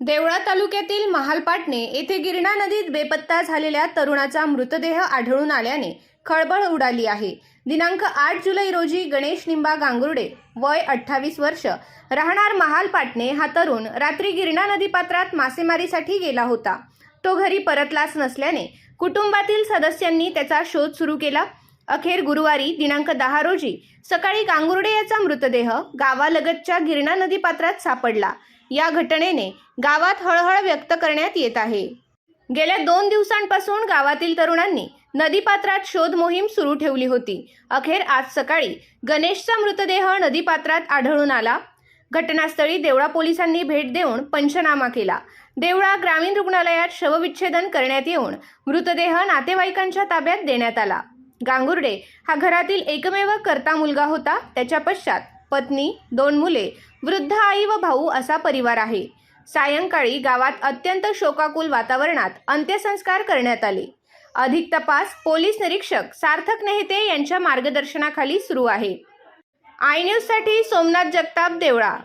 देवळा तालुक्यातील महालपाटणे येथे गिरणा नदीत बेपत्ता झालेल्या तरुणाचा मृतदेह आढळून आल्याने खळबळ उडाली आहे. दिनांक आठ जुलै रोजी गणेश निंबा गांगुर्डे वय अठ्ठावीस वर्ष राहणार महालपाटणे हा तरुण रात्री गिरणा नदीपात्रात मासेमारीसाठी गेला होता. तो घरी परतलाच नसल्याने कुटुंबातील सदस्यांनी त्याचा शोध सुरू केला. अखेर गुरुवारी दिनांक दहा रोजी सकाळी गांगुर्डे याचा मृतदेह गावालगतच्या गिरणा नदीपात्रात सापडला. या घटनेने गावात हळहळ व्यक्त करण्यात येत आहे. गेल्या दोन दिवसांपासून गावातील तरुणांनी नदीपात्रात शोध मोहीम सुरू ठेवली होती. अखेर आज सकाळी गणेशचा मृतदेह नदीपात्रात आढळून आला. घटनास्थळी देवळा पोलिसांनी भेट देऊन पंचनामा केला. देवळा ग्रामीण रुग्णालयात शवविच्छेदन करण्यात येऊन मृतदेह नातेवाईकांच्या ताब्यात देण्यात आला. गांगुर्डे हा घरातील एकमेव करता मुलगा होता. त्याच्या पश्चात पत्नी दोन मुले वृद्ध आई व भाऊ असा परिवार आहे. सायंकाळी गावात अत्यंत शोकाकुल वातावरणात अंत्यसंस्कार करण्यात आले. अधिक तपास पोलीस निरीक्षक सार्थक नेहते यांच्या मार्गदर्शनाखाली सुरू आहे. आय न्यूजसाठी सोमनाथ जगताप देवळा.